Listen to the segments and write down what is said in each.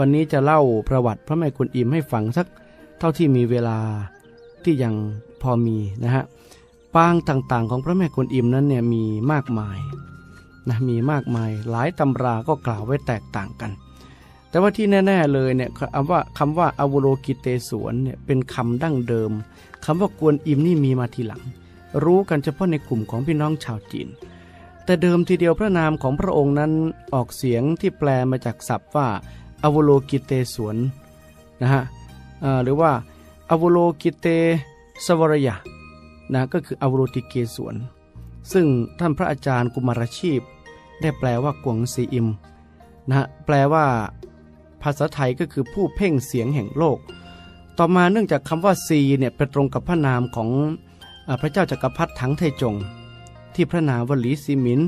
วันนี้จะเล่าประวัติพระแม่กวนอิมให้ฟังสักเท่าที่มีเวลาที่ยังพอมีนะฮะปางต่างๆ ของพระแม่กวนอิมนั้นเนี่ยมีมากมายนะมีมากมายหลายตำราก็กล่าวไว้แตกต่างกัน แต่ว่าที่แน่ ๆเลยเนี่ยคำว่าคำว่าอวโลกิเตสวนเนี่ยเป็นคำดั้งเดิมคำว่ากวนอิมนี่มีมาทีหลัง รู้กันเฉพาะในกลุ่มของพี่น้องชาวจีน แต่เดิมทีเดียวพระนามของพระองค์นั้นออกเสียงที่แปลมาจากศัพท์ว่า อวโลกิเตสวนนะฮะหรือว่าอวโลกิเตสวรยะนะก็คืออวโลติเกสวน ซึ่งท่านพระอาจารย์กุมารชีพ ได้แปลว่ากวงซีอิมนะฮะแปลว่า ภาษาไทยก็คือผู้เพ่งเสียงแห่งโลก ต่อมาเนื่องจากคำว่าซีเนี่ยไปตรงกับพระนามของอพระเจ้าจักรพรรดิถังไทจง ที่พระนามวลีซีมิน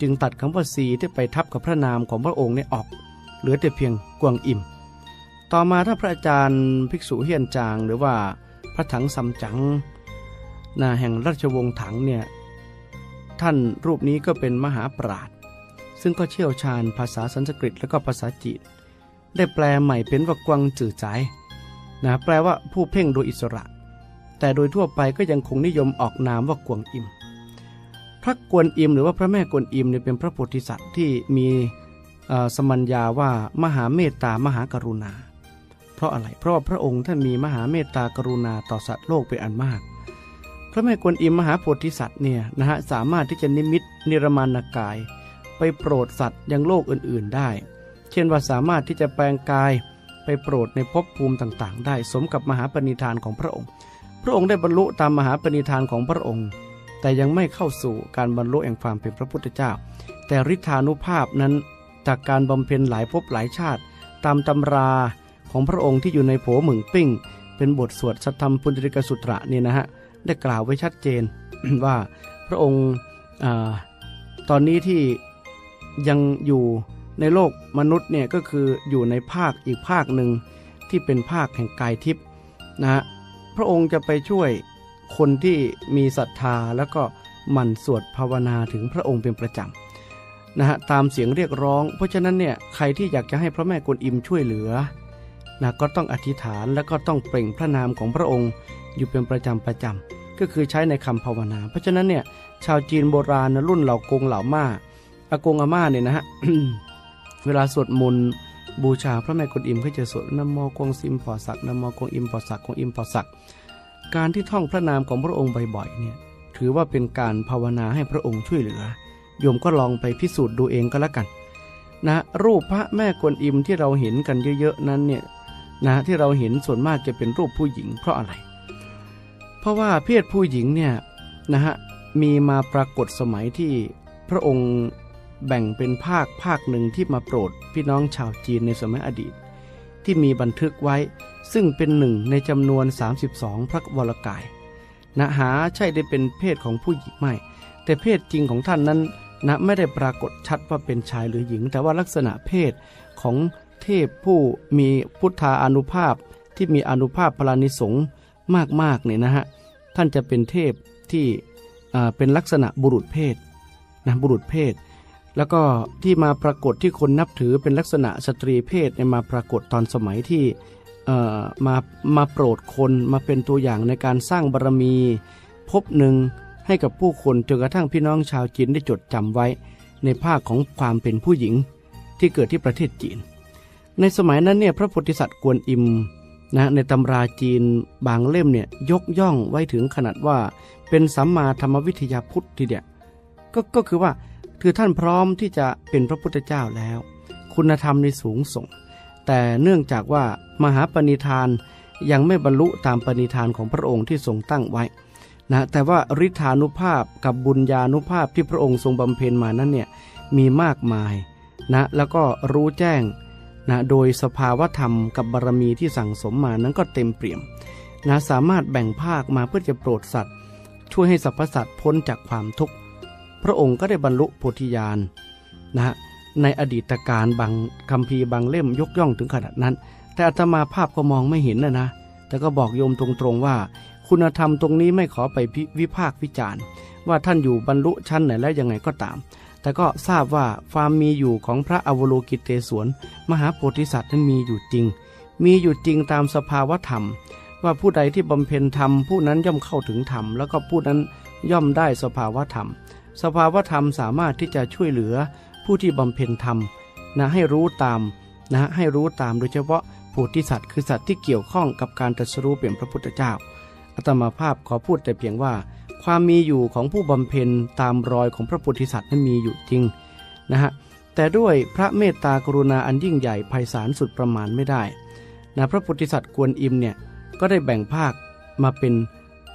จึงตัดคำว่าซีที่ไปทับกับพระนามของพระองค์เนี่ยออก เหลือแต่เพียงกวงอิมต่อมาถ้าพระอาจารย์ภิกษุเฮียนจาง หรือว่าพระถังซัมจังนาแห่งราชวงศ์ถังเนี่ยท่านรูปนี้ก็เป็นมหาปราชญ์ซึ่งก็เชี่ยวชาญภาษาสันสกฤตและก็ภาษาจีนได้แปลใหม่เป็นว่ากวางจื่อใจนะแปลว่าผู้เพ่งโดยอิสระ แต่โดยทั่วไปก็ยังคงนิยมออกนามว่ากวงอิม พระกวนอิมหรือว่าพระแม่กวนอิมเนี่ยเป็นพระโพธิสัตว์ที่มี สมัญญาว่ามหาเมตตามหากรุณา เพราะอะไรเพราะาพระองค์ท่านมีมหาเมตตากรุณาต่อสัตว์โลกเป็นอันมาก พระแม่กวนอิมมหาโพธิสัตว์เนี่ยนะฮะสามารถที่จะนิมิตนิรมานกาย ไปโปรดสัตว์ยังโลกอื่นๆได้ เช่นว่าสามารถที่จะแปลงกายไปโปรดในภพภูมิต่างๆ ได้สมกับมหาปณิธานของพระองค์ พระองค์ได้บรรลุตามมหาปณิธานของพระองค์ แต่ยังไม่เข้าสู่การบรรลุแห่งความเป็นพระพุทธเจ้า แต่ฤทธานุภาพนั้น จากการบำเพ็ญหลายภพหลายชาติ ตามตำราของพระองค์ที่อยู่ในโผหมึงปิ้ง เป็นบทสวดสัทธรรมปุญจริกสุตระเนี่ยนะฮะได้กล่าวไว้ชัดเจนว่าพระองค์อตอนนี้ที่ยังอยู่ในโลกมนุษย์เนี่ยก็คืออยู่ในภาคอีกภาคหนึ่งที่เป็นภาคแห่งกายทิพย์นะฮะพระองค์จะไปช่วยคนที่มีศรัทธาแล้วก็หมั่นสวดภาวนาถึงพระองค์เป็นประจำ นะฮะตามเสียงเรียกร้อง เพราะฉะนั้นเนี่ยใครที่อยากจะให้พระแม่กวนอิมช่วยเหลือนะก็ต้องอธิษฐานแล้วก็ต้องเปล่งพระนามของพระองค์ อยู่เป็นประจำประจำก็คือใช้ในคำภาวนา เพราะฉะนั้นเนี่ยชาวจีนโบราณนะรุ่นเหล่ากงเหล่าม่าอากงอาม่าเนี่ยนะฮะเวลาสวดมนต์บูชาพระแม่กวนอิมก็จะสวดนโมกงซิมพอสักนโมกงอิมพอสักกงอิมพอสักการที่ท่องพระนามของพระองค์บ่อยๆเนี่ยถือว่าเป็นการภาวนาให้พระองค์ช่วยเหลือ โยมก็ลองไปพิสูจน์ดูเองก็แล้วกัน นะรูปพระแม่กวนอิมที่เราเห็นกันเยอะๆนั้นเนี่ยนะที่เราเห็นส่วนมากจะเป็นรูปผู้หญิงเพราะอะไร เพราะว่าเพศผู้หญิงเนี่ยนะฮะมีมาปรากฏสมัยที่พระองค์แบ่งเป็นภาคภาคหนึ่งที่มาโปรดพี่น้องชาวจีนในสมัยอดีต ที่มีบันทึกไว้ซึ่งเป็นหนึ่งในจำนวน 32 พระวรกายนะหาใช่ได้เป็นเพศของผู้หญิงไม่ แต่เพศจริงของท่านนั้น นะไม่ได้ปรากฏชัดว่าเป็นชายหรือหญิง แต่ว่าลักษณะเพศของเทพผู้มีพุทธาอนุภาพที่มีอนุภาพพลานิสงฆ์มากๆเนี่ยนะฮะท่านจะเป็นเทพที่เป็นลักษณะบุรุษเพศนะบุรุษเพศ แล้วก็ที่มาปรากฏที่คนนับถือเป็นลักษณะสตรีเพศเนี่ยมาปรากฏตอนสมัยที่มามาโปรดคนมาเป็นตัวอย่างในการสร้างบารมี พบหนึ่ง ให้กับผู้คนจนกระทั่งพี่น้องชาวจีนได้จดจำไว้ ในภาคของความเป็นผู้หญิงที่เกิดที่ประเทศจีน ในสมัยนั้นเนี่ยพระโพธิสัตว์กวนอิมนะในตำราจีนบางเล่มเนี่ยยกย่องไว้ถึงขนาดว่า เป็นสัมมาธรรมวิทยาพุทธทีเดียวก็ก็คือว่าคือท่านพร้อมที่จะเป็นพระพุทธเจ้าแล้ว คุณธรรมในสูงส่ง แต่เนื่องจากว่ามหาปณิธานยังไม่บรรลุตามปณิธานของพระองค์ที่ทรงตั้งไว้ นะแต่ว่าฤทธานุภาพกับบุญญานุภาพที่พระองค์ทรงบำเพ็ญมานั้นเนี่ยมีมากมายนะแล้วก็รู้แจ้งนะโดยสภาวธรรมกับบารมีที่สั่งสมมานั้นก็เต็มเปี่ยมนะสามารถแบ่งภาคมาเพื่อจะโปรดสัตว์ ช่วยให้สรรพสัตว์พ้นจากความทุกข์ พระองค์ก็ได้บรรลุโพธิญาณนะฮะในอดีตการบางคำพีบางเล่มยกย่องถึงขนาดนั้น แต่อาตมาภาพก็มองไม่เห็นนะนะแต่ก็บอกโยมตรงๆว่า คุณธรรมตรงนี้ไม่ขอไปวิพากษ์วิจารณ์ ว่าท่านอยู่บรรลุชั้นไหนแล้วยังไงก็ตาม แต่ก็ทราบว่าความมีอยู่ของพระอวโลกิเตศวรมหาโพธิสัตว์นั้นมีอยู่จริง มีอยู่จริงตามสภาวธรรม ว่าผู้ใดที่บำเพ็ญธรรมผู้นั้นย่อมเข้าถึงธรรม แล้วก็ผู้นั้นย่อมได้สภาวธรรม สภาวธรรมสามารถที่จะช่วยเหลือผู้ที่บำเพ็ญธรรมนะให้รู้ตามนะให้รู้ตามโดยเฉพาะโพธิสัตว์คือสัตว์ที่เกี่ยวข้องกับการตรัสรู้เป็นพระพุทธเจ้า ตมาภาพขอพูดแต่เพียงว่า ความมีอยู่ของผู้บำเพ็ญตามรอยของพระโพธิสัตว์นั้นมีอยู่จริงนะฮะแต่ด้วยพระเมตตากรุณาอันยิ่งใหญ่ไพศาลสุดประมาณไม่ได้นะพระโพธิสัตว์กวนอิมเนี่ยก็ได้แบ่งภาคมาเป็น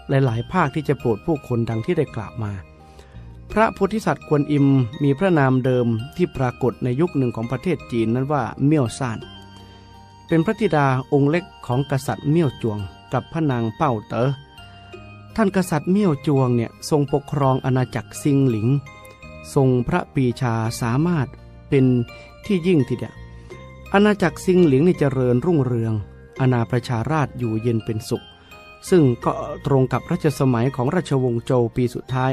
หลาย ๆ ภาคที่จะโปรดผู้คนดังที่ได้กล่าวมา พระโพธิสัตว์กวนอิมมีพระนามเดิมที่ปรากฏในยุคหนึ่งของประเทศจีนนั้นว่าเมี่ยวซานเป็นพระธิดาองค์เล็กของกษัตริย์เมี่ยวจวง กับพระนางเป้าเต๋อท่านกษัตริย์เมี่ยวจวงเนี่ยทรงปกครองอาณาจักรซิงหลิง ทรงพระปีชาสามารถเป็นที่ยิ่งทีเดียวอาณาจักรซิงหลิงนี่เจริญรุ่งเรือง อาณาประชาราชอยู่เย็นเป็นสุข ซึ่งก็ตรงกับรัชสมัยของราชวงศ์โจวปีสุดท้าย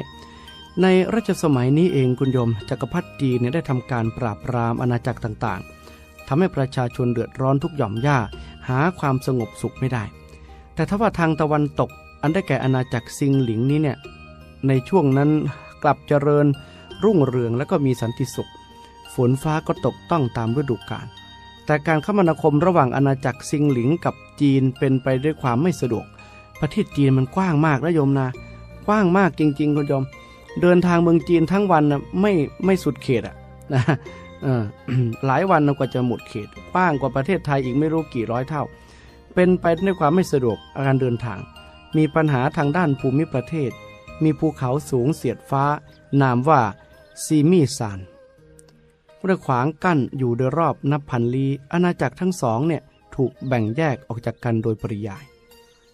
ในรัชสมัยนี้เองคุณโยมจักรพรรดิจีนเนี่ยได้ทำการปราบปรามอาณาจักรต่างๆทำให้ประชาชนเดือดร้อนทุกหย่อมย่าหาความสงบสุขไม่ได้ แต่ถ้าว่าทางตะวันตกอันได้แก่อาณาจักรซิงหลิงนี้เนี่ยในช่วงนั้นกลับเจริญรุ่งเรืองและก็มีสันติสุข ฝนฟ้าก็ตกต้องตามฤดูกาลแต่การคมนาคมระหว่างอาณาจักรซิงหลิงกับจีนเป็นไปด้วยความไม่สะดวก ประเทศจีนมันกว้างมากนะโยมนะกว้างมากจริงๆคุณโยม เดินทางเมืองจีนทั้งวันนะไม่ไม่สุดเขตอะนะหลายวันกว่าจะหมดเขตกว้างกว่าประเทศไทยอีกไม่รู้กี่ร้อยเท่า เป็นไปด้วยความไม่สะดวกการเดินทาง มีปัญหาทางด้านภูมิประเทศ มีภูเขาสูงเสียดฟ้า นามว่าซีมีซานเรือขวางกั้นอยู่โดยรอบนับพันลี้อาณาจักรทั้งสองเนี่ยถูกแบ่งแยกออกจากกันโดยปริยาย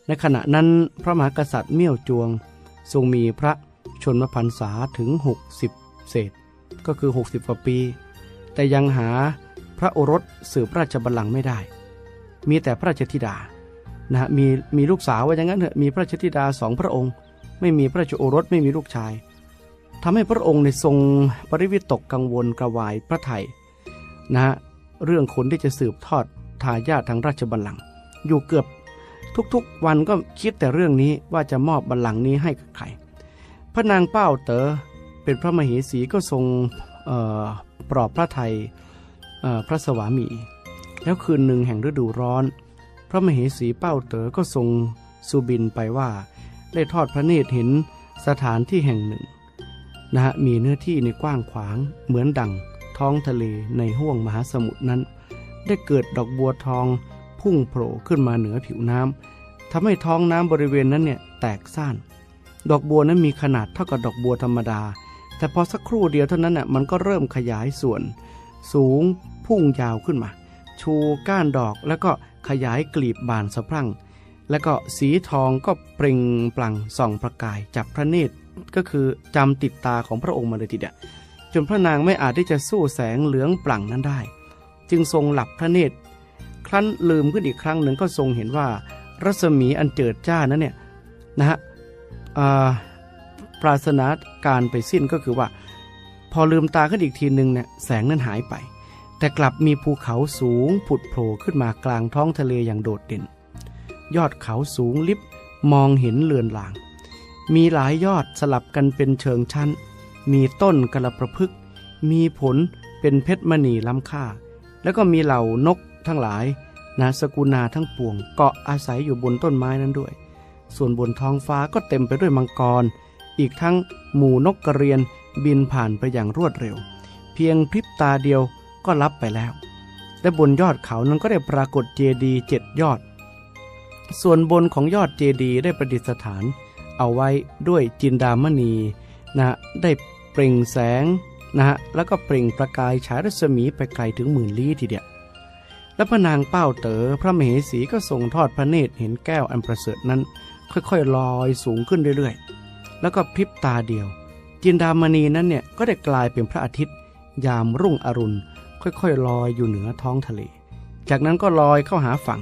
ในขณะนั้นพระมหากษัตริย์เมี่ยวจวง ทรงมีพระชนมพรรษาถึง 60 เศษ ก็คือ 60 กว่าปี แต่ยังหาพระโอรสสืบราชบัลลังก์ไม่ได้ มีแต่พระราชธิดานะฮะมีมีลูกสาวว่าอย่างนั้นเถอะมีพระราชธิดาสองพระองค์ ไม่มีพระราชโอรสไม่มีลูกชายทำให้พระองค์ในทรงปริวิตกกังวลกระวายพระไทยนะฮะเรื่องคนที่จะสืบทอดทายาททางราชบัลลังก์อยู่เกือบทุกๆวันก็คิดแต่เรื่องนี้ว่าจะมอบบัลลังก์นี้ให้กับใครพระนางเป้าเต๋อเป็นพระมเหสีก็ทรงปลอบพระไทยพระสวามี แล้วคืนหนึ่งแห่งฤดูร้อน พระมเหสีเป้าเต๋อก็ทรงสุบินไปว่า ได้ทอดพระเนตรเห็นสถานที่แห่งหนึ่งนะฮะมีเนื้อที่ในกว้างขวางเหมือนดังท้องทะเลในห้วงมหาสมุทรนั้น ได้เกิดดอกบัวทองพุ่งโผล่ขึ้นมาเหนือผิวน้ำทำให้ท้องน้ำบริเวณนั้นเนี่ยแตกซ่าน ดอกบัวนั้นมีขนาดเท่ากับดอกบัวธรรมดา แต่พอสักครู่เดียวเท่านั้นน่ะมันก็เริ่มขยายส่วน สูงพุ่งยาวขึ้นมา ชูก้านดอกแล้วก็ขยายกลีบบานสะพรั่ง แล้วก็สีทองก็เปล่งปลั่งส่องประกายจับพระเนตรก็คือจำติดตาของพระองค์มาเลยทีเดียวจนพระนางไม่อาจที่จะสู้แสงเหลืองปลั่งนั้นได้ จึงทรงหลับพระเนตร ครั้นลืมขึ้นอีกครั้งหนึ่งก็ทรงเห็นว่า รัศมีอันเจิดจ้านั้นเนี่ยนะฮะอ่าปราศนาการไปสิ้นก็คือว่า พอลืมตาขึ้นอีกทีหนึ่งเนี่ยแสงนั้นหายไป แต่กลับมีภูเขาสูงผุดโผล่ขึ้นมากลางท้องทะเลอย่างโดดเด่น ยอดเขาสูงลิบมองเห็นเลือนลาง มีหลายยอดสลับกันเป็นเชิงชั้น มีต้นกระประพฤกมีผลเป็นเพชรมณีล้ำค่า แล้วก็มีเหล่านกทั้งหลายนาสกุณาทั้งปวงเกาะอาศัยอยู่บนต้นไม้นั้นด้วย ส่วนบนท้องฟ้าก็เต็มไปด้วยมังกร อีกทั้งหมู่นกกระเรียนบินผ่านไปอย่างรวดเร็ว เพียงพริบตาเดียว ก็ลับไปแล้วและบนยอดเขานั้นก็ได้ปรากฏเจดีย์เจ็ดยอด ส่วนบนของยอดเจดีย์ได้ประดิษฐาน เอาไว้ด้วยจินดามณีนะได้เปล่งแสงนะฮะแล้วก็เปล่งประกายฉายรัศมีไปไกลถึงหมื่นลี้ทีเดียวและพระนางเป้าเต๋อพระมเหสีก็ทรงทอดพระเนตรเห็นแก้วอันประเสริฐนั้น ค่อยๆลอยสูงขึ้นเรื่อยๆ แล้วก็พริบตาเดียว จินดามณีนั้นเนี่ยก็ได้กลายเป็นพระอาทิตย์ ยามรุ่งอรุณ ค่อยๆลอยอยู่เหนือท้องทะเล จากนั้นก็ลอยเข้าหาฝั่ง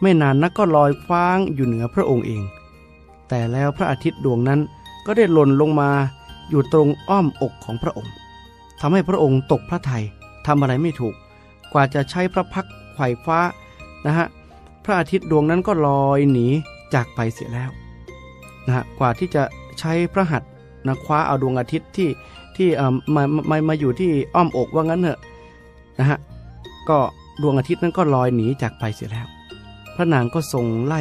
ไม่นานนักก็ลอยคว้างอยู่เหนือพระองค์เอง แต่แล้วพระอาทิตย์ดวงนั้นก็ได้หล่นลงมาอยู่ตรงอ้อมอกของพระองค์ทำให้พระองค์ตกพระทัยทำอะไรไม่ถูก กว่าจะใช้พระพักไขว่ฟ้านะฮะพระอาทิตย์ดวงนั้นก็ลอยหนีจากไปเสียแล้วนะฮะกว่าที่จะใช้พระหัตถ์นะคว้าเอาดวงอาทิตย์ที่ที่เอ่อมามามาอยู่ที่อ้อมอกว่างั้นเถอะ นะฮะก็ดวงอาทิตย์นั้นก็ลอยหนีจากไปเสียแล้ว พระนางก็ทรงไล่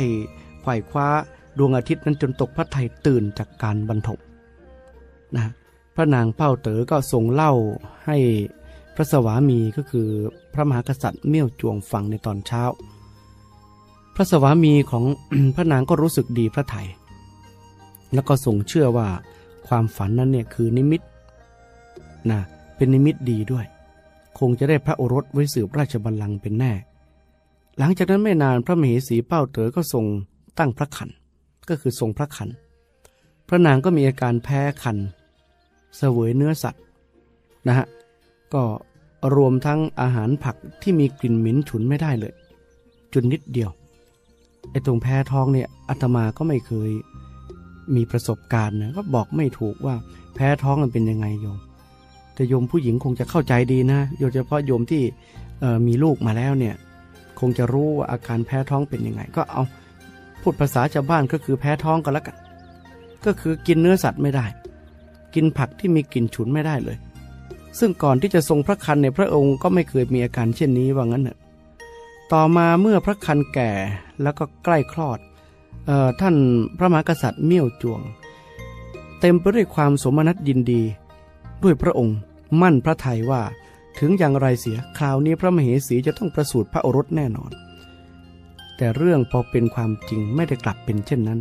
ไขว่คว้าดวงอาทิตย์นั้นจนตกพระไทยตื่นจากการบรรทมนะฮะพระนางเป้าเต๋อก็ทรงเล่าให้พระสวามีก็คือพระมหากษัตริย์เมี่ยวจวงฟังในตอนเช้า พระสวามีของพระนางก็รู้สึกดีพระไทย แล้วก็ทรงเชื่อว่าความฝันนั้นเนี่ยคือนิมิตนะเป็นนิมิตดีด้วย คงจะได้พระโอรสไว้สืบราชบัลลังก์เป็นแน่ หลังจากนั้นไม่นานพระมเหสีเป้าเต๋อก็ทรงตั้งพระขัน ก็คือทรงพระขัน พระนางก็มีอาการแพ้ขัน เสวยเนื้อสัตว์นะฮะ ก็รวมทั้งอาหารผักที่มีกลิ่นเหม็นฉุนไม่ได้เลย จุดนิดเดียว ไอ้ตรงแพ้ท้องเนี่ยอาตมาก็ไม่เคยมีประสบการณ์นะก็บอกไม่ถูกว่าแพ้ท้องมันเป็นยังไงโยม แต่โยมผู้หญิงคงจะเข้าใจดีนะโดยเฉพาะโยมที่มีลูกมาแล้วเนี่ยคงจะรู้ว่าอาการแพ้ท้องเป็นยังไง ก็เอาพูดภาษาชาวบ้านก็คือแพ้ท้องก็แล้วกัน ก็คือกินเนื้อสัตว์ไม่ได้ กินผักที่มีกลิ่นฉุนไม่ได้เลย ซึ่งก่อนที่จะทรงพระคันในยพระองค์ก็ไม่เคยมีอาการเช่นนี้ว่างั้นเถอะต่อมาเมื่อพระคันแก่แล้วก็ใกล้คลอดออท่านพระมหากษัตริย์เมี่ยวจวง เต็มไปด้วยความสมนัตยินดี ด้วยพระองค์มั่นพระทัยว่า ถึงอย่างไรเสียคราวนี้พระมเหสีจะต้องประสูติพระโอรสแน่นอน แต่เรื่องพอเป็นความจริงไม่ได้กลับเป็นเช่นนั้น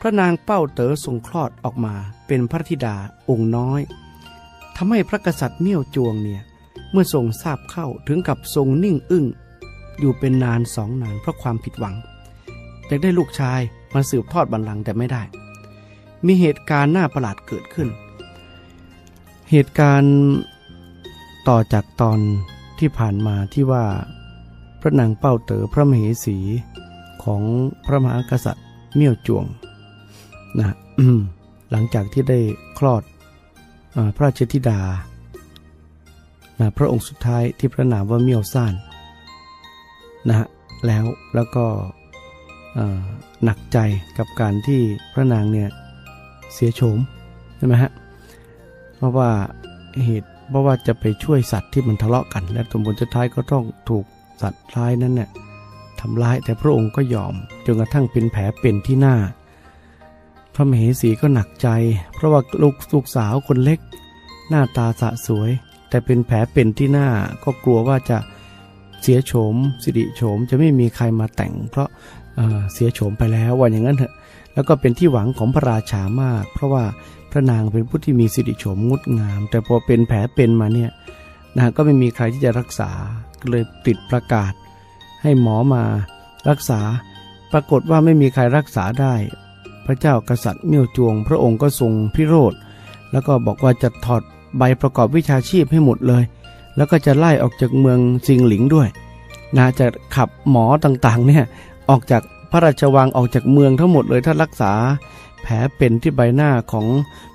พระนางเป้าเต๋อทรงคลอดออกมาเป็นพระธิดาองค์น้อยทำให้พระกษัตริย์เมี่ยวจวงเนี่ยเมื่อทรงทราบเข้าถึงกับทรงนิ่งอึ้งอยู่เป็นนานสองนานเพราะความผิดหวังอยากได้ลูกชายมาสืบทอดบัลลังก์แต่ไม่ได้ มีเหตุการณ์น่าประหลาดเกิดขึ้น เหตุการณ์ต่อจากตอนที่ผ่านมาที่ว่า พระนางเป้าเต๋อพระมเหสีของพระมหากษัตริย์เมี่ยวจวงนะหลังจากที่ได้คลอดอพระราชธิดานะพระองค์สุดท้ายที่พระนามว่าเมี่ยวซ่านนะฮะแล้วแล้วก็หนักใจกับการที่พระนางเนี่ยเสียโฉมใช่ไหมฮะ เพราะว่าเหตุเพราะว่าจะไปช่วยสัตว์ที่มันทะเลาะกัน และตนบนสุดท้ายก็ต้องถูกสัตว์ร้ายนั้นเนี่ยทำร้ายแต่พระองค์ก็ยอมจนกระทั่งเป็นแผลเป็นที่หน้า พระมเหสีก็หนักใจ เพราะว่าลูกลูกสาวคนเล็ก หน้าตาสะสวย แต่เป็นแผลเป็นที่หน้าก็กลัวว่าจะเสียโฉมสิริโฉมจะไม่มีใครมาแต่ง เพราะเเสียโฉมไปแล้วว่าอย่างนั้นเถอะแล้วก็เป็นที่หวังของพระราชามาก เพราะว่า พระนางเป็นผู้ที่มีสิริโฉมงดงาม แต่พอเป็นแผลเป็นมาเนี่ยนะก็ไม่มีใครที่จะรักษาเลยติดประกาศ ให้หมอมารักษา ปรากฏว่าไม่มีใครรักษาได้ พระเจ้ากษัตริย์เมี่ยวจวง พระองค์ก็ทรงพิโรธแล้วก็บอกว่าจะถอดใบประกอบวิชาชีพให้หมดเลย แล้วก็จะไล่ออกจากเมืองซิงหลิงด้วยนะจะขับหมอต่างๆเนี่ยออกจากพระราชวังออกจากเมืองทั้งหมดเลยถ้ารักษา แผลเป็นที่ใบหน้าของ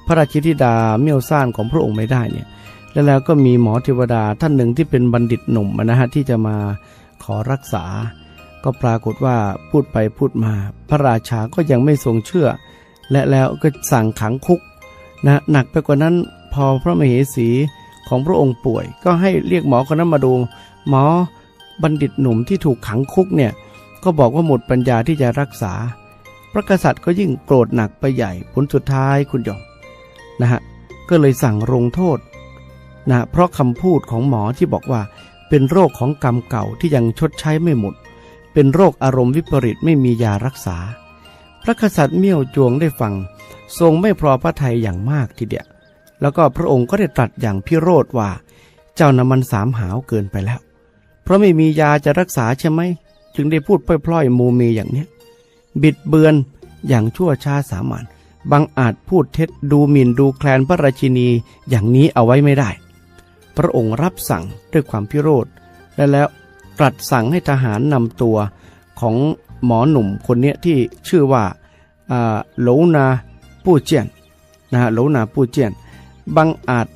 พระราชธิดาเมี่ยวซ่านของพระองค์ไม่ได้เนี่ยแล้วแล้วก็มีหมอเทวดาท่านหนึ่งที่เป็นบัณฑิตหนุ่มนะฮะที่จะมาขอรักษา ก็ปรากฏว่าพูดไปพูดมา พระราชาก็ยังไม่ทรงเชื่อ และแล้วก็สั่งขังคุกนะหนักไปกว่านั้นพอพระมเหสีของพระองค์ป่วย ก็ให้เรียกหมอคนนั้นมาดู หมอบัณฑิตหนุ่มที่ถูกขังคุกเนี่ยก็บอกว่าหมดปัญญาที่จะรักษา พระกษัตริย์ก็ยิ่งโกรธหนักไปใหญ่ผลสุดท้ายคุณยอมนะฮะก็เลยสั่งลงโทษนะเพราะคำพูดของหมอที่บอกว่า เป็นโรคของกรรมเก่าที่ยังชดใช้ไม่หมด เป็นโรคอารมณ์วิปริตไม่มียารักษา พระกษัตริย์เมี่ยวจวงได้ฟัง ทรงไม่พอพระทัยอย่างมากทีเดียวแล้วก็พระองค์ก็ได้ตรัสอย่างพิโรธว่า เจ้าน้ำมันสามหาวเกินไปแล้ว เพราะไม่มียาจะรักษาใช่ไหม จึงได้พูดพล่อยๆมูเมอย่างเนี้ย บิดเบือนอย่างชั่วช้าสามัญบังอาจพูดเท็จดูหมิ่นดูแคลนพระราชินีอย่างนี้เอาไว้ไม่ได้ พระองค์รับสั่งด้วยความพิโรธและแล้วตรัสสั่งให้ทหารนำตัวของหมอหนุ่มคนนี้ที่ชื่อว่าโหลนาปู้เจียนนะฮะโหลนาปู้เจียนบังอาจ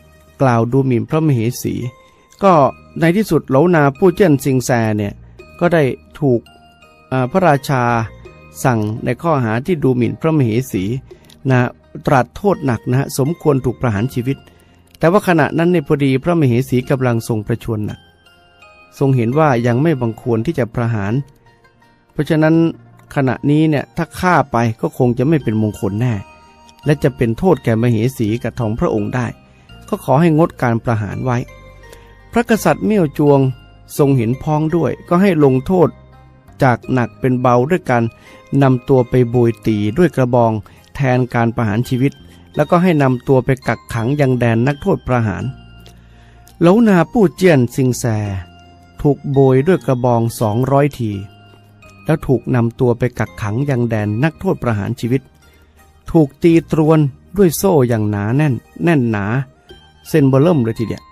กล่าวดูหมิ่นพระมเหสี ก็ในที่สุดเหลนาผู้เจิ้นซิงแซเนี่ยก็ได้ถูกพระราชา สั่งในข้อหาที่ดูหมิ่นพระมเหสีนะตรัสโทษหนักนะสมควรถูกประหารชีวิต แต่ว่าขณะนั้นในพอดีพระมเหสีกำลังทรงประชวรหนักทรงเห็นว่ายังไม่บังควรที่จะประหาร เพราะฉะนั้นขณะนี้เนี่ยถ้าฆ่าไปก็คงจะไม่เป็นมงคลแน่ และจะเป็นโทษแก่มเหสีกับทองพระองค์ได้ ก็ขอให้งดการประหารไว้ พระกษัตริย์เมี่ยวจวงทรงเห็นพ้องด้วยก็ให้ลงโทษ จากหนักเป็นเบาด้วยการนำตัวไปโบยตีด้วยกระบอง แทนการประหารชีวิต แล้วก็ให้นำตัวไปกักขังยังแดนนักโทษประหารเหลานาปู้เจียนซิงแซถูกโบยด้วยกระบองสองร้อยที แล้วถูกนำตัวไปกักขังยังแดนนักโทษประหารชีวิต ถูกตีตรวนด้วยโซ่อย่างหนาแน่น แน่นหนา เส้นเบอร์เริ่มเลยทีเดียว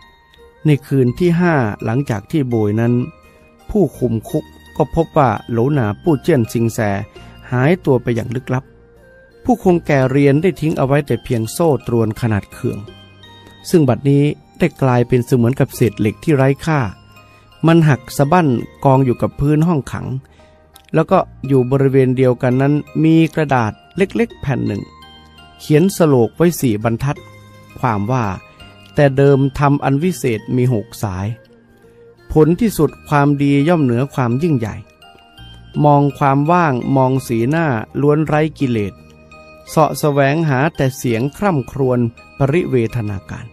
ในคืนที่ห้าหลังจากที่โบยนั้น ผู้คุมคุก ก็พบว่าโหลหนาปู้เจี้ยนซิงแซหายตัวไปอย่างลึกลับ ผู้คงแก่เรียนได้ทิ้งเอาไว้แต่เพียงโซ่ตรวนขนาดเขื่อง ซึ่งบัดนี้ได้กลายเป็นเสมือนกับเศษเหล็กที่ไร้ค่า มันหักสะบั้นกองอยู่กับพื้นห้องขัง แล้วก็อยู่บริเวณเดียวกันนั้นมีกระดาษเล็กๆ แผ่นหนึ่ง เขียนสโลกไว้สี่บรรทัด ความว่า แต่เดิมทำอันวิเศษมีหกสาย ผลที่สุดความดีย่อมเหนือความยิ่งใหญ่ มองความว่างมองสีหน้าล้วนไร้กิเลสเสาะแสวงหาแต่เสียงคร่ำครวญปริเวทนาการ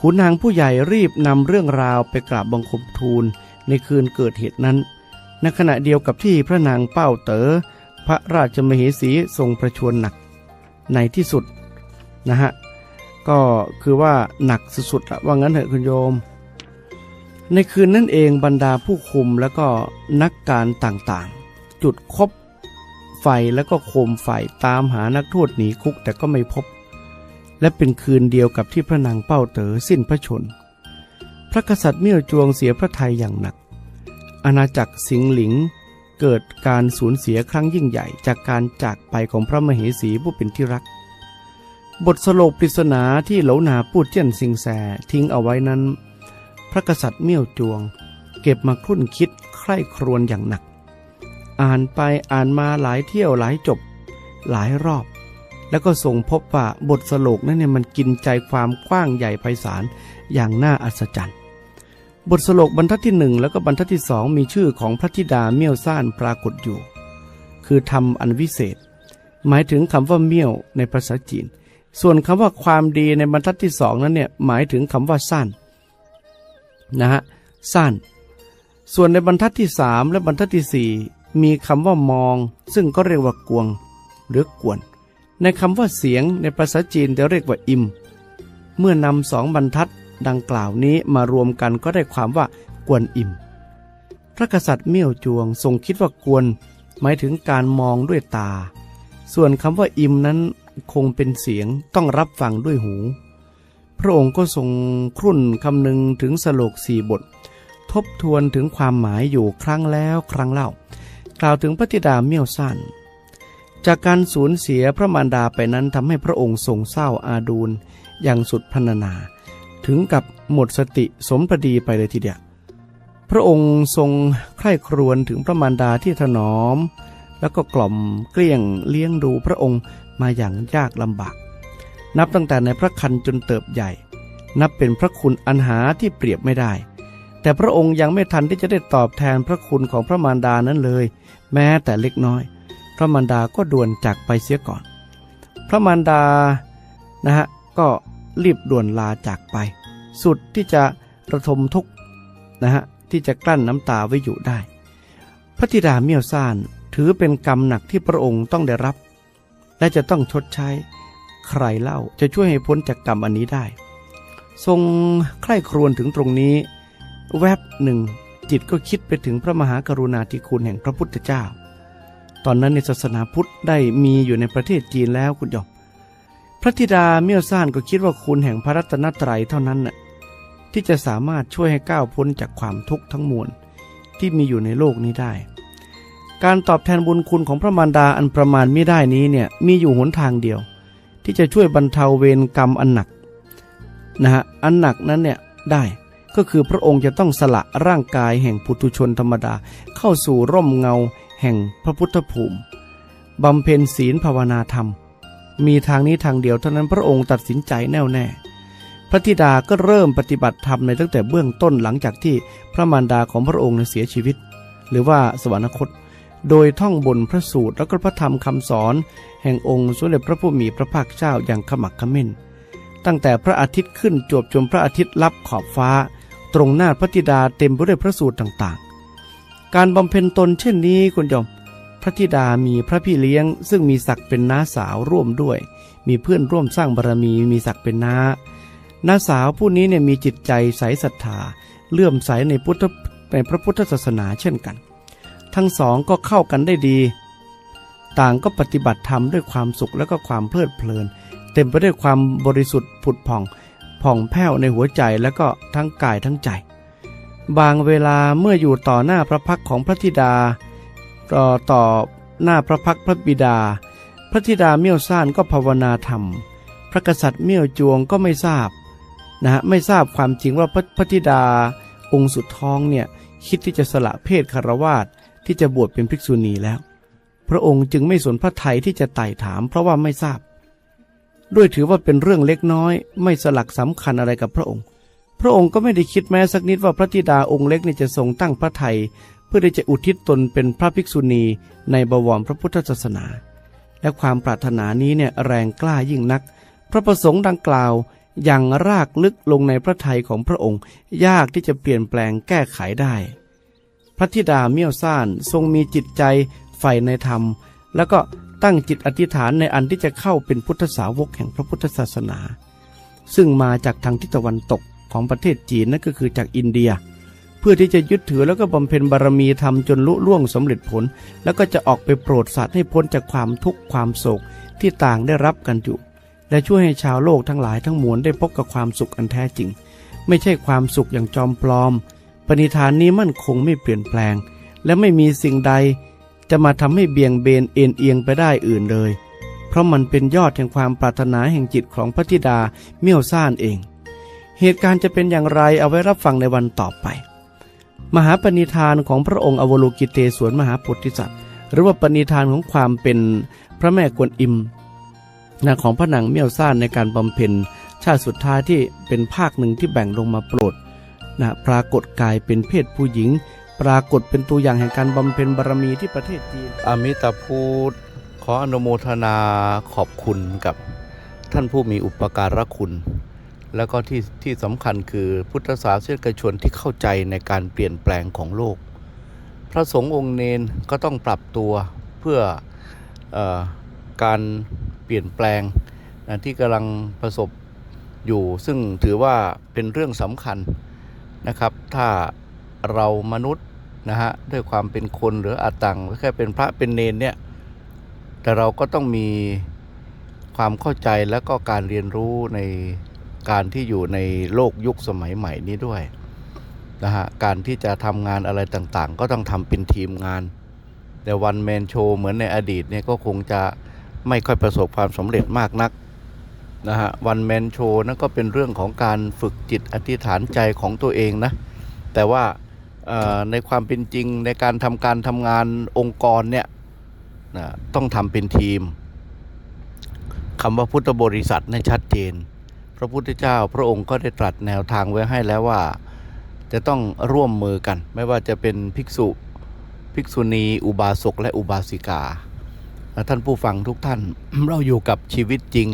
ขุนนางผู้ใหญ่รีบนำเรื่องราวไปกราบบังคมทูลในคืนเกิดเหตุนั้น ในขณะเดียวกับที่พระนางเป้าเต๋อพระราชมเหสีทรงประชวรหนัก ในที่สุดนะฮะก็คือว่าหนักสุดๆละว่างั้นเถอะคุณโยม ในคืนนั้นเองบรรดาผู้คุมแล้วก็นักการต่างๆ จุดคบไฟแล้วก็โคมไฟตามหานักโทษหนีคุกแต่ก็ไม่พบ และเป็นคืนเดียวกับที่พระนางเป้าเต๋อสิ้นพระชนม์พระกษัตริย์เมี่ยวจวงเสียพระทัยอย่างหนัก อาณาจักรสิงหลิงเกิดการสูญเสียครั้งยิ่งใหญ่จากการจากไปของพระมเหสีผู้เป็นที่รัก บทสโลกปริศนาที่เหลาหนาพูดเจียนสิงแสทิ้งเอาไว้นั้น พระกษัตริย์เมี่ยวจวง เก็บมาครุ่นคิดใคร่ครวญอย่างหนัก อ่านไปอ่านมาหลายเที่ยวหลายจบ หลายรอบ แล้วก็ส่งพบว่าบทสโลกนั้นเนี่ยมันกินใจความกว้างใหญ่ไพศาลอย่างน่าอัศจรรย์ บทสโลกบรรทัดที่หนึ่งแล้วก็บรรทัดที่สองมีชื่อของพระธิดาเมี่ยวซ่านปรากฏอยู่ คือทำอันวิเศษ หมายถึงคำว่าเมี่ยวในภาษาจีน ส่วนคำว่าความดีในบรรทัดที่สองนั้นเนี่ยหมายถึงคำว่าสั้น นะฮะสั้น ส่วนในบรรทัดที่สามและบรรทัดที่สี่มีคำว่ามอง ซึ่งก็เรียกว่ากวง หรือกวน ในคำว่าเสียงในภาษาจีนจะเรียกว่าอิม เมื่อนำสองบรรทัดดังกล่าวนี้มารวมกันก็ได้ความว่ากวนอิม พระกษัตริย์เมี่ยวจวงทรงคิดว่ากวน หมายถึงการมองด้วยตา ส่วนคำว่าอิมนั้นคงเป็นเสียงต้องรับฟังด้วยหู พระองค์ก็ทรงครุ่นคำนึงถึงสโลกสี่บท ทบทวนถึงความหมายอยู่ครั้งแล้วครั้งเล่า กล่าวถึงพระธิดาเมี่ยวสั้นจากการสูญเสียพระมารดาไปนั้นทำให้พระองค์ทรงเศร้าอาดูลอย่างสุดพรรณนา ถึงกับหมดสติสมประดีไปเลยทีเดียวพระองค์ทรงใคร่ครวญถึงพระมารดาที่ถนอม แล้วก็กล่อมเกลี้ยงเลี้ยงดูพระองค์มาอย่างยากลำบาก นับตั้งแต่ในพระคันจนเติบใหญ่ นับเป็นพระคุณอันหาที่เปรียบไม่ได้ แต่พระองค์ยังไม่ทันที่จะได้ตอบแทนพระคุณของพระมารดานั้นเลย แม้แต่เล็กน้อย พระมารดาก็ด่วนจากไปเสียก่อน พระมารดานะฮะก็รีบด่วนลาจากไป สุดที่จะระทมทุกนะฮะที่จะกลั้นน้ำตาไว้อยู่ได้ พระธิดาเมียวซ่านถือเป็นกรรมหนักที่พระองค์ต้องได้รับ และจะต้องชดใช้ ใครเล่าจะช่วยให้พ้นจากกรรมอันนี้ได้ ทรงใคร่ครวญถึงตรงนี้ แวบหนึ่ง จิตก็คิดไปถึงพระมหากรุณาธิคุณแห่งพระพุทธเจ้า ตอนนั้นในศาสนาพุทธได้มีอยู่ในประเทศจีนแล้วคุณหยอกพระธิดาเมี่ยวซ่านก็คิดว่าคุณแห่งพระรัตนตรัยเท่านั้นน่ะที่จะสามารถช่วยให้ก้าวพ้นจากความทุกข์ทั้งมวลที่มีอยู่ในโลกนี้ได้ การตอบแทนบุญคุณของพระมารดาอันประมาณไม่ได้นี้เนี่ยมีอยู่หนทางเดียว ที่จะช่วยบรรเทาเวรกรรมอันหนักนะฮะอันหนักนั้นเนี่ยได้ก็คือพระองค์จะต้องสละร่างกายแห่งปุถุชนธรรมดาเข้าสู่ร่มเงาแห่งพระพุทธภูมิบำเพ็ญศีลภาวนาธรรม มีทางนี้ทางเดียวเท่านั้นพระองค์ตัดสินใจแน่วแน่ พระธิดาก็เริ่มปฏิบัติธรรมในตั้งแต่เบื้องต้นหลังจากที่พระมารดาของพระองค์เสียชีวิต หรือว่าสวรรคต โดยท่องบนพระสูตรแล้วก็พระธรรมคำสอน แห่งองค์สมเด็จพระผู้มีพระภาคเจ้าอย่างขมักขม้น ตั้งแต่พระอาทิตย์ขึ้นจวบจนพระอาทิตย์ลับขอบฟ้า ตรงหน้าพระธิดาเต็มไปด้วยพระสูตรต่างๆ การบำเพ็ญตนเช่นนี้คุณยม พระธิดามีพระพี่เลี้ยง ซึ่งมีศักดิ์เป็นน้าสาวร่วมด้วย มีเพื่อนร่วมสร้างบารมีมีศักดิ์เป็นน้าน้าสาวผู้นี้เนี่ยมีจิตใจใสศรัทธาเลื่อมใสในพุทธในพระพุทธศาสนาเช่นกัน ทั้งสองก็เข้ากันได้ดี ต่างก็ปฏิบัติธรรมด้วยความสุขและก็ความเพลิดเพลิน เต็มไปด้วยความบริสุทธิ์ผุดผ่อง ผ่องแผ้วในหัวใจและก็ทั้งกายทั้งใจ บางเวลาเมื่ออยู่ต่อหน้าพระพักของพระธิดาต่อต่อหน้าพระพักพระบิดา พระธิดาเมี่ยวซ่านก็ภาวนาธรรม พระกษัตริย์เมี่ยวจวงก็ไม่ทราบนะฮะไม่ทราบความจริงว่าพระพระธิดาองค์สุดท้องเนี่ยคิดที่จะสละเพศคารวาส ที่จะบวชเป็นภิกษุณีแล้ว พระองค์จึงไม่สนพระไทยที่จะไต่ถามเพราะว่าไม่ทราบ ด้วยถือว่าเป็นเรื่องเล็กน้อย ไม่สลักสำคัญอะไรกับพระองค์ พระองค์ก็ไม่ได้คิดแม้สักนิดว่าพระธิดาองค์เล็กนี่จะทรงตั้งพระไทยเพื่อที่จะอุทิศตนเป็นพระภิกษุณีในบวรพระพุทธศาสนา และความปรารถนานี้เนี่ยแรงกล้ายิ่งนัก พระประสงค์ดังกล่าวอย่างรากลึกลงในพระทัยของพระองค์ ยากที่จะเปลี่ยนแปลงแก้ไขได้ พระธิดาเมี่ยวซ่านทรงมีจิตใจใฝ่ในธรรม แล้วก็ตั้งจิตอธิษฐานในอันที่จะเข้าเป็นพุทธสาวกแห่งพระพุทธศาสนา ซึ่งมาจากทางทิศตะวันตกของประเทศจีนนั่นก็คือจากอินเดีย เพื่อที่จะยึดถือแล้วก็บำเพ็ญบารมีธรรมจนลุล่วงสำเร็จผล แล้วก็จะออกไปโปรดสัตว์ให้พ้นจากความทุกข์ความโศกที่ต่างได้รับกันอยู่ และช่วยให้ชาวโลกทั้งหลายทั้งมวลได้พบกับความสุขอันแท้จริง ไม่ใช่ความสุขอย่างจอมปลอม ณิธานนี้มั่นคงไม่เปลี่ยนแปลง และไม่มีสิ่งใด จะมาทำให้เบี่ยงเบนเอ็นเอียงไปได้อื่นเลย เพราะมันเป็นยอดแห่งความปรารถนาแห่งจิตของพระธิดาเมี่ยวซ่านเอง เหตุการณ์จะเป็นอย่างไรเอาไว้รับฟังในวันต่อไป มหาปณิธานของพระองค์อวโลกิเตศวนมหาโพธิสัตว์ หรือว่าปณิธานของความเป็นพระแม่กวนอิมนะของพระนางเมี่ยวซ่านในการบำเพ็ญชาติสุดท้ายที่เป็นภาคหนึ่งที่แบ่งลงมาโปรด นะปรากฏกายเป็นเพศผู้หญิง ปรากฏเป็นตัวอย่างแห่งการบำเพ็ญบารมีที่ประเทศจีนอามิตาพูดขออนุโมทนาขอบคุณกับท่านผู้มีอุปการะคุณ แล้วก็ที่ที่สำคัญคือพุทธศาสนิกชนที่เข้าใจในการเปลี่ยนแปลงของโลก พระสงฆ์องค์เนนก็ต้องปรับตัวเพื่อออการเปลี่ยนแปลงที่กำลังประสบอยู่ ซึ่งถือว่าเป็นเรื่องสำคัญ นะครับ ถ้าเรามนุษย์นะฮะด้วยความเป็นคนหรืออาตังแค่เป็นพระเป็นเนนเนี่ยแต่เราก็ต้องมีความเข้าใจและก็การเรียนรู้ในการที่อยู่ในโลกยุคสมัยใหม่นี้ด้วยนะฮะการที่จะทำงานอะไรต่างๆ ก็ต้องทำเป็นทีมงาน แต่วันแมนโชเหมือนในอดีตเนี่ยก็คงจะไม่ค่อยประสบความสำเร็จมากนัก นะฮะวันแมนโชนั่นก็เป็นเรื่องของการฝึกจิตอธิษฐานใจของตัวเองนะ แต่ว่าในความเป็นจริงในการทำการทำงานองค์กรเนี่ยนะต้องทำเป็นทีมคำว่าพุทธบริษัทเนี่ยชัดเจน พระพุทธเจ้าพระองค์ก็ได้ตรัสแนวทางไว้ให้แล้วว่า จะต้องร่วมมือกัน ไม่ว่าจะเป็นภิกษุภิกษุณี อุบาสกและอุบาสิกาและท่านผู้ฟังทุกท่านเราอยู่กับชีวิตจริง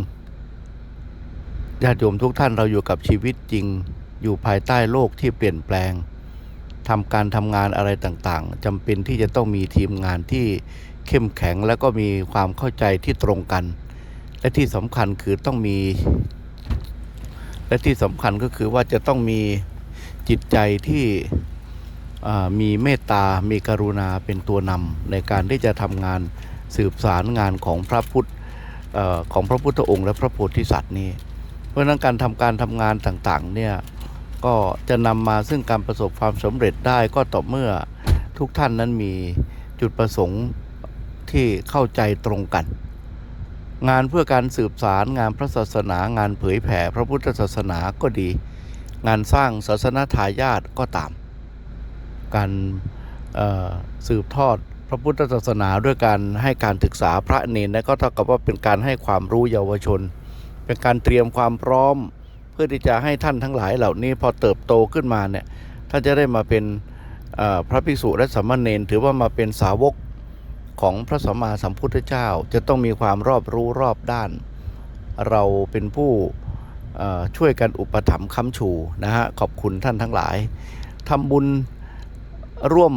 ญาติโยมทุกท่านเราอยู่กับชีวิตจริง อยู่ภายใต้โลกที่เปลี่ยนแปลงทำการทำงานอะไรต่างๆจำเป็นที่จะต้องมีทีมงานที่เข้มแข็งแล้วก็มีความเข้าใจที่ตรงกัน และที่สำคัญคือต้องมี และที่สำคัญก็คือว่าจะต้องมีจิตใจที่มีเมตตา มีกรุณาเป็นตัวนำในการที่จะทำงานสืบสารงานของพระพุทธของพระพุทธองค์และพระโพธิสัตว์นี้ ราะนั้นการทำการทำงานต่างๆเนี่ยก็จะนำมาซึ่งการประสบความสำเร็จได้ก็ต่อเมื่อทุกท่านนั้นมีจุดประสงค์ที่เข้าใจตรงกัน งานเพื่อการสืบสารงานพระศาสนางานเผยแผ่พระพุทธศาสนาก็ดี งานสร้างศาสนาทายาทก็ตาม การเอ่อสืบทอดพระพุทธศาสนาด้วยการให้การศึกษาพระเนรและก็เท่ากับว่าเป็นการให้ความรู้เยาวชน เป็นการเตรียมความพร้อม เพื่อที่จะให้ท่านทั้งหลายเหล่านี้พอเติบโตขึ้นมาเนี่ยท่านจะได้มาเป็นพระภิกษุและสามมาเณรถือว่ามาเป็นสาวกของพระสัมมาสัมพุทธเจ้า จะต้องมีความรอบรู้รอบด้าน เราเป็นผู้ช่วยกันอุปถัมภ์ค้ำชูนะฮะขอบคุณท่านทั้งหลายทำบุญร่วม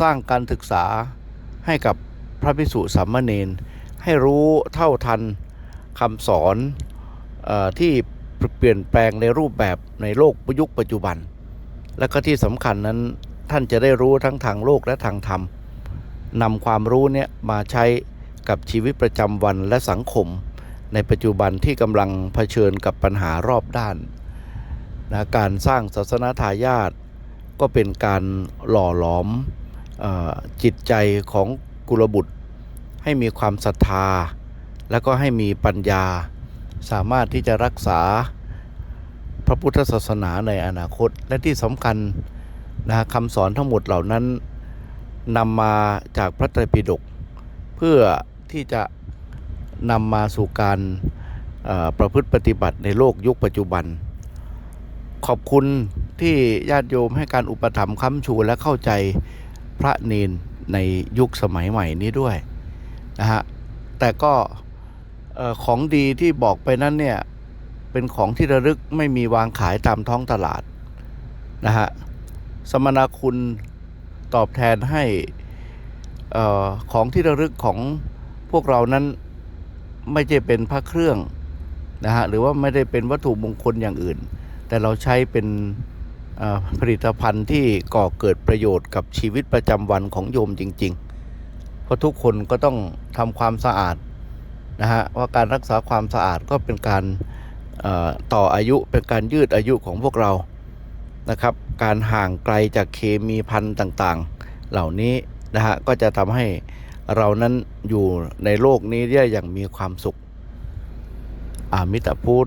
สร้างการศึกษาให้กับพระภิกษุสามเณรให้รู้เท่าทันคำสอน ที่เปลี่ยนแปลงในรูปแบบในโลกยุคปัจจุบัน และก็ที่สำคัญนั้นท่านจะได้รู้ทั้งทางโลกและทางธรรมนำความรู้เนี่ยมาใช้กับชีวิตประจำวันและสังคม ในปัจจุบันที่กำลังเผชิญกับปัญหารอบด้านนะการสร้างศาสนาทายาทก็เป็นการหล่อหลอมอจิตใจของกุลบุตร ให้มีความศรัทธา แล้วก็ให้มีปัญญา สามารถที่จะรักษาพระพุทธศาสนาในอนาคต และที่สำคัญนะคำสอนทั้งหมดเหล่านั้นนำมาจากพระไตรปิฎกเพื่อที่จะนำมาสู่การประพฤติปฏิบัติในโลกยุคปัจจุบัน ขอบคุณที่ญาติโยมให้การอุปถัมภ์ค้ำชูและเข้าใจพระเนนในยุคสมัยใหม่นี้ด้วยนะฮะแต่ก็ ของดีที่บอกไปนั้นเนี่ย เป็นของที่ระลึกไม่มีวางขายตามท้องตลาดนะฮะสมนาคุณตอบแทนให้ออของที่ระลึกของพวกเรานั้นไม่ใช่เป็นพระเครื่องนะฮะหรือว่าไม่ได้เป็นวัตถุมงคลอย่างอื่น แต่เราใช้เป็นอ่อผลิตภัณฑ์ที่ก่อเกิดประโยชน์กับชีวิตประจำวันของโยมจริง ๆ เพราะทุกคนก็ต้องทำความสะอาด นะฮะว่าการรักษาความสะอาดก็เป็นการต่ออายุเป็นการยืดอายุของพวกเรานะครับ การห่างไกลจากเคมีพันธุ์ต่างๆ เหล่านี้นะฮะก็จะทำให้เรานั้นอยู่ในโลกนี้ได้อย่างมีความสุขอามิตรพูด